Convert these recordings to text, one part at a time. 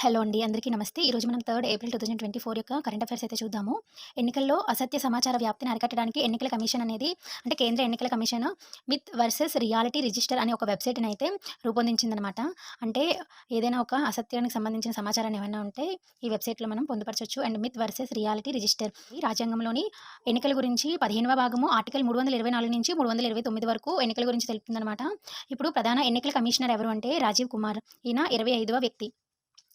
Hello అండి. అందరికీ నమస్తే. ఈరోజు మనం third April two thousand twenty four యొక్క కరెంట్ అఫైర్స్ అయితే చూద్దాము. ఎన్నికల్లో అసత్య సమాచార వ్యాప్తిని అరికట్టడానికి ఎన్నికల కమిషన్ అనేది అంటే కేంద్ర ఎన్నికల commission myth versus reality register అనే ఒక వెబ్సైట్ని అయితే రూపొందించిందనమాట అంటే ఏదైనా ఒక అసత్యానికి సంబంధించిన సమాచారాన్ని ఏమైనా ఉంటే ఈ వెబ్సైట్లో మనం పొందుపరచవచ్చు and myth versus reality register ఈ రాజ్యాంగంలోని ఎన్నికల గురించి పదిహేనవ భాగము ఆర్టికల్ మూడు వందల ఇరవై నాలుగు నుంచి మూడు వందల ఇరవై తొమ్మిది వరకు ఎన్నికల గురించి తెలుపుతుందనమాట ఇప్పుడు ప్రధాన ఎన్నికల కమిషనర్ ఎవరు అంటే రాజీవ్ కుమార్. ఈయన ఇరవై ఐదవ వ్యక్తి.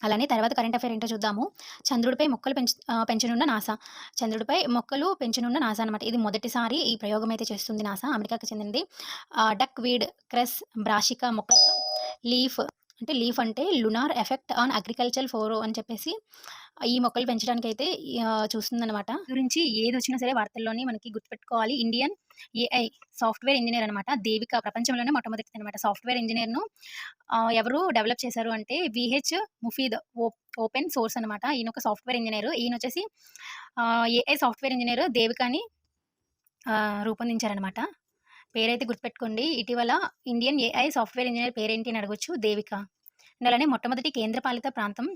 అలానే తర్వాత కరెంట్ అఫైర్ ఏంటో చూద్దాము. చంద్రుడిపై మొక్కలు పెంచు పెంచనున్న నాసా. చంద్రుడిపై మొక్కలు పెంచనున్న నాసా అనమాట ఇది మొదటిసారి ఈ ప్రయోగం అయితే చేస్తుంది నాసా అమెరికాకి చెందింది. డక్ వీడ్ క్రెస్ బ్రాషికా మొక్కలతో లీఫ్ అంటే లీఫ్ అంటే లునార్ ఎఫెక్ట్ ఆన్ అగ్రికల్చర్ ఫోరో అని చెప్పేసి ఈ మొక్కలు పెంచడానికి అయితే చూస్తుందన్నమాట. గురించి ఏది వచ్చినా సరే వార్తల్లోనే మనకి గుర్తుపెట్టుకోవాలి. ఇండియన్ ఏఐ సాఫ్ట్వేర్ ఇంజనీర్ అనమాట దేవిక ప్రపంచంలోనే మొట్టమొదటిది అనమాట సాఫ్ట్వేర్ ఇంజనీర్ను. ఎవరు డెవలప్ చేశారు అంటే విహెచ్ ముఫీద్ ఓ- ఓపెన్ సోర్స్ అనమాట ఈయన ఒక సాఫ్ట్వేర్ ఇంజనీర్. ఈయన వచ్చేసి ఏఐ సాఫ్ట్వేర్ ఇంజనీర్ దేవికాని రూపొందించారనమాట పేరైతే గుర్తుపెట్టుకోండి. ఇటీవల ఇండియన్ ఏఐ సాఫ్ట్వేర్ ఇంజనీర్ పేరేంటి అని అడగొచ్చు? దేవిక. అండ్ అలానే మొట్టమొదటి కేంద్రపాలిత ప్రాంతం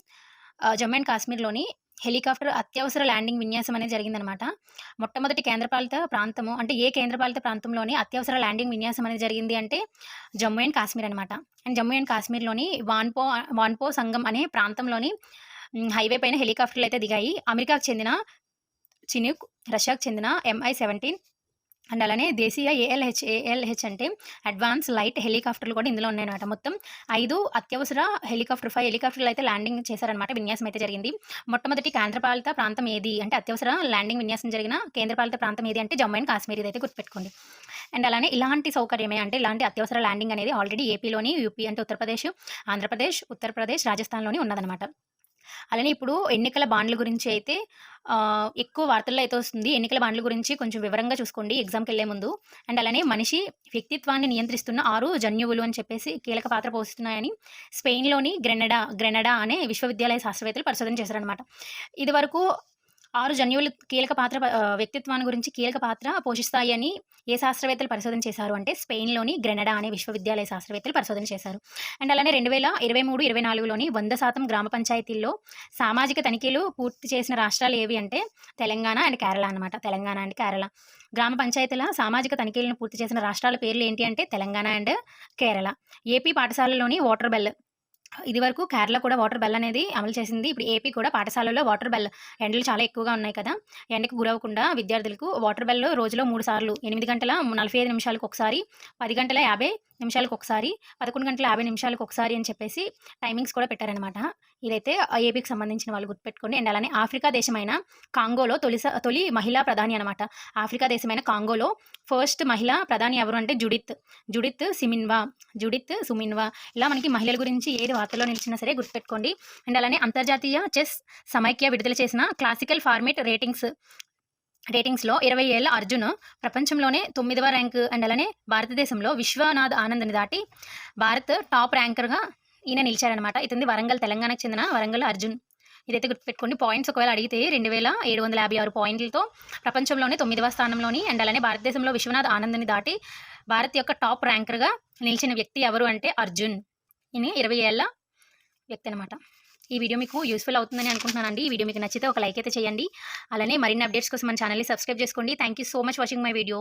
జమ్మూ అండ్ కాశ్మీర్లోని హెలికాప్టర్ అత్యవసర ల్యాండింగ్ విన్యాసం అనేది జరిగిందనమాట. మొట్టమొదటి కేంద్రపాలిత ప్రాంతము అంటే ఏ కేంద్రపాలిత ప్రాంతంలోని అత్యవసర ల్యాండింగ్ విన్యాసం అనేది జరిగింది అంటే జమ్మూ అండ్ కాశ్మీర్ అనమాట. అండ్ జమ్మూ అండ్ కాశ్మీర్లోని వాన్పో వాన్పో సంఘం అనే ప్రాంతంలోని హైవే పైన హెలికాప్టర్లు అయితే దిగాయి. అమెరికాకు చెందిన చినుక్ రష్యాకు చెందిన ఎంఐ సెవెంటీన్ అండ్ అలానే దేశీయ ఏఎల్హెచ్ ఏఎల్హెచ్ అంటే అడ్వాన్స్ లైట్ హెలికాప్టర్లు కూడా ఇందులో ఉన్నాయన్నమాట. మొత్తం ఐదు అత్యవసర హెలికాప్టర్ ఫైవ్ హెలికాప్టర్లు అయితే ల్యాండింగ్ చేశారనమాట విన్యాసం అయితే జరిగింది. మొట్టమొదటి కేంద్రపాలిత ప్రాంతం ఏది? అంటే అత్యవసర ల్యాండింగ్ విన్యాసం జరిగిన కేంద్రపాలిత ప్రాంతం ఏది అంటే జమ్మూ అండ్ కాశ్మీర్ ఇదైతే గుర్తుపెట్టుకోండి. అండ్ అలానే ఇలాంటి సౌకర్యమే అంటే ఇలాంటి అత్యవసర ల్యాండింగ్ అనేది ఆల్రెడీ ఏపీలోని యూపీ అంటే ఉత్తరప్రదేశ్ ఆంధ్రప్రదేశ్ ఉత్తరప్రదేశ్ రాజస్థాన్లోని ఉన్నదనమాట అలానే ఇప్పుడు ఎన్నికల బాండ్ల గురించి అయితే ఎక్కువ వార్తల్లో అయితే వస్తుంది. ఎన్నికల బాండ్ల గురించి కొంచెం వివరంగా చూసుకోండి ఎగ్జామ్కి వెళ్ళే ముందు. అండ్ అలానే మనిషి వ్యక్తిత్వాన్ని నియంత్రిస్తున్న ఆరు జన్యువులు అని చెప్పేసి కీలక పాత్ర పోషిస్తున్నాయని స్పెయిన్లోని గ్రెనడా గ్రెనడా అనే విశ్వవిద్యాలయ శాస్త్రవేత్తలు పరిశోధన చేశారనమాట ఇది వరకు ఆరు జన్యువులు కీలక పాత్ర వ్యక్తిత్వాన్ని గురించి కీలక పాత్ర పోషిస్తాయి అని ఏ శాస్త్రవేత్తలు పరిశోధన చేశారు అంటే స్పెయిన్లోని గ్రెనడా అనే విశ్వవిద్యాలయ శాస్త్రవేత్తలు పరిశోధన చేశారు. అండ్ అలానే రెండు వేల ఇరవై మూడు ఇరవై నాలుగులోని వంద శాతం గ్రామ పంచాయతీల్లో సామాజిక తనిఖీలు పూర్తి చేసిన రాష్ట్రాలు ఏవి అంటే తెలంగాణ అండ్ కేరళ అనమాట తెలంగాణ అండ్ కేరళ. గ్రామ పంచాయతీల సామాజిక తనిఖీలను పూర్తి చేసిన రాష్ట్రాల పేర్లు ఏంటి అంటే తెలంగాణ అండ్ కేరళ. ఏపీ పాఠశాలలోని వాటర్ బెల్ ఇది వరకు కేరళ కూడా వాటర్ బెల్ అనేది అమలు చేసింది. ఇప్పుడు ఏపీ కూడా పాఠశాలలో వాటర్ బెల్ ఎండలు చాలా ఎక్కువగా ఉన్నాయి కదా. ఎండకు గురవకుండా విద్యార్థులకు వాటర్ బెల్ రోజులో మూడు సార్లు ఎనిమిది గంటల నలభై ఐదు నిమిషాలకు ఒకసారి పది గంటల యాభై నిమిషాలకు ఒకసారి పదకొండు గంటల యాభై నిమిషాలకు ఒకసారి అని చెప్పేసి టైమింగ్స్ కూడా పెట్టారనమాట ఇదైతే ఏపీకి సంబంధించిన వాళ్ళు గుర్తుపెట్టుకోండి. అండ్ అలానే ఆఫ్రికా దేశమైన కాంగోలో తొలి తొలి మహిళా ప్రధాని అనమాట ఆఫ్రికా దేశమైన కాంగోలో ఫస్ట్ మహిళా ప్రధాని ఎవరు అంటే Judith. Judith Suminwa. Judith Suminwa. ఇలా మనకి మహిళల గురించి ఏది వార్తల్లో నిలిచినా సరే గుర్తుపెట్టుకోండి. అండ్ అలానే అంతర్జాతీయ చెస్ సమైక్య విడుదల చేసిన క్లాసికల్ ఫార్మేట్ రేటింగ్స్ రేటింగ్స్లో ఇరవై ఏళ్ళ అర్జున్ ప్రపంచంలోనే తొమ్మిదవ ర్యాంక్ అండ్ అలానే భారతదేశంలో విశ్వనాథ్ ఆనంద్ని దాటి భారత్ టాప్ ర్యాంకర్గా ఈయన నిలిచారనమాట ఇతంది వరంగల్ తెలంగాణకు చెందిన వరంగల్ అర్జున్. ఇదైతే గుర్తుపెట్టుకోండి పాయింట్స్ ఒకవేళ అడిగితే రెండు వేల ఏడు వందల యాభై ఆరు పాయింట్లతో ప్రపంచంలోనే తొమ్మిదవ స్థానంలోని అండ్ అలానే భారతదేశంలో విశ్వనాథ్ ఆనంద్ని దాటి భారత్ యొక్క టాప్ ర్యాంకర్గా నిలిచిన వ్యక్తి ఎవరు అంటే అర్జున్. ఈయన ఇరవై ఏళ్ళ వ్యక్తి అనమాట ఈ వీడియో మీకు యూస్ఫుల్ అవుతుందని అనుకుంటున్నానండి. ఈ వీడియో మీకు నచ్చితే ఒక లైక్ అయితే చేయండి. అలానే మరిన్ని అప్డేట్స్ కోసం మన ఛానల్ని సబ్స్క్రైబ్ చేసుకోండి. Thank you so much watching my video